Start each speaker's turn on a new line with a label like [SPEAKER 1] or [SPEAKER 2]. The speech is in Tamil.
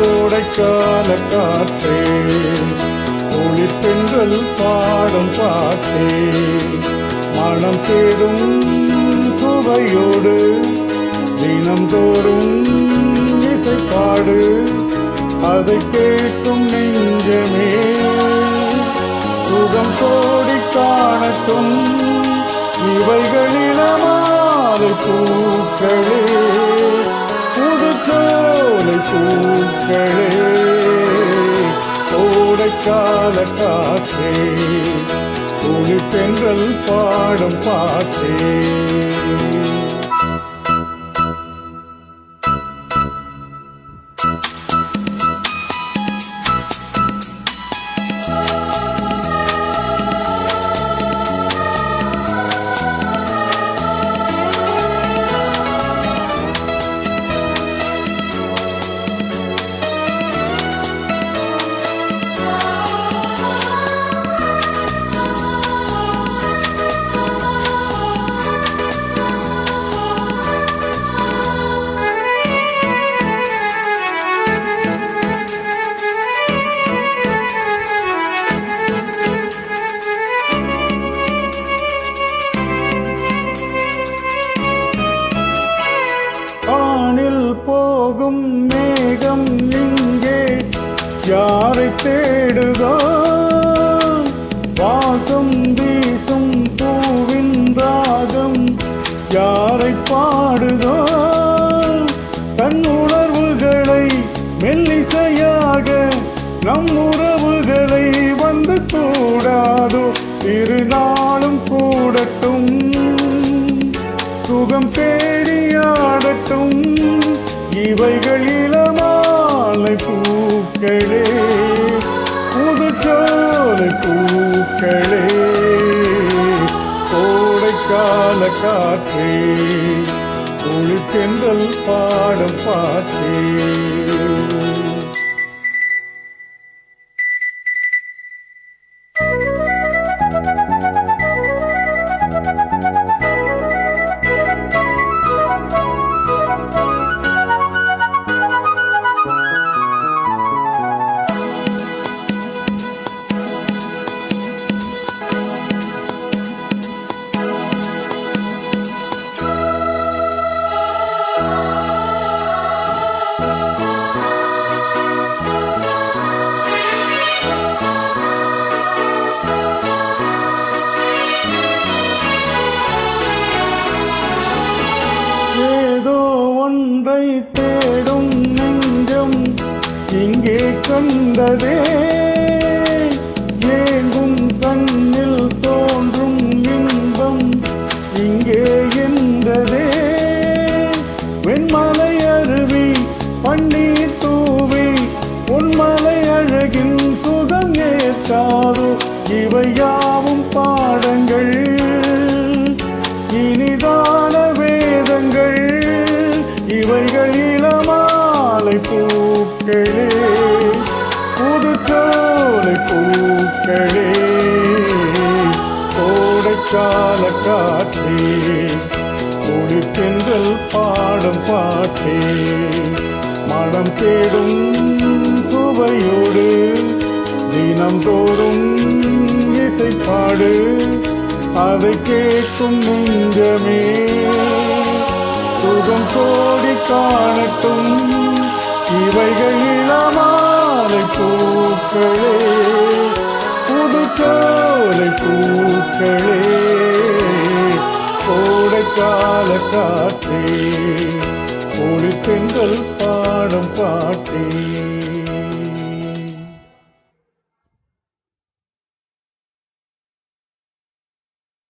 [SPEAKER 1] கோடைக்கால காற்றே ஒளிப்பெண்கள் பாடும் பாட்டே மனம் தேடும் சுவையோடு தினந்தோறும் இசைப்பாடு அதை கேட்கும் நெஞ்சமே. சுகம் கோடி காணட்டும் இவைகளிடமாறு பூக்களே. பூக்களே கோடைக்கால காற்றே துளி பெண்கள் பாடும் பாட்டே போகும் மேகம் இங்கே. யாரை தேடுதோ? வாசம் வீசும் பூவின் ராகம். யாரை பாடுதோ? தன் உணர்வுகளை மெல்லிசையாக நம் உறவுகளை வந்து கூடாதோ? இருநாளும் கூட காற்றே ஒளி தென்றல் பாடும் பாட்டே வந்ததே. ஏங்கும் கண்ணில் தோன்றும் இன்பம் இங்கே என்றதே வெண்மலை அருவி பன்னீர் தூவி உன்மலை அழகின் சுகம் ஏற்றாரோ இவை யாவும் பாடங்கள் இனிதான வேதங்கள். இவைகள் இளமாலை பூக்களே. பூக்களே கோடைக்கால காற்றே ஒளி பெண்கள் பாடும் பாட்டே மனம் தேடும் சுவையோடு தினம்தோறும் இசைப்பாடு அதை கேட்கும் நெஞ்சமே. சுகம் கோடி காணட்டும் இவைகள் இளமாலை பூக்களே. கால காற்றே ஒளி பெண்கள் பாடும் பாட்டே.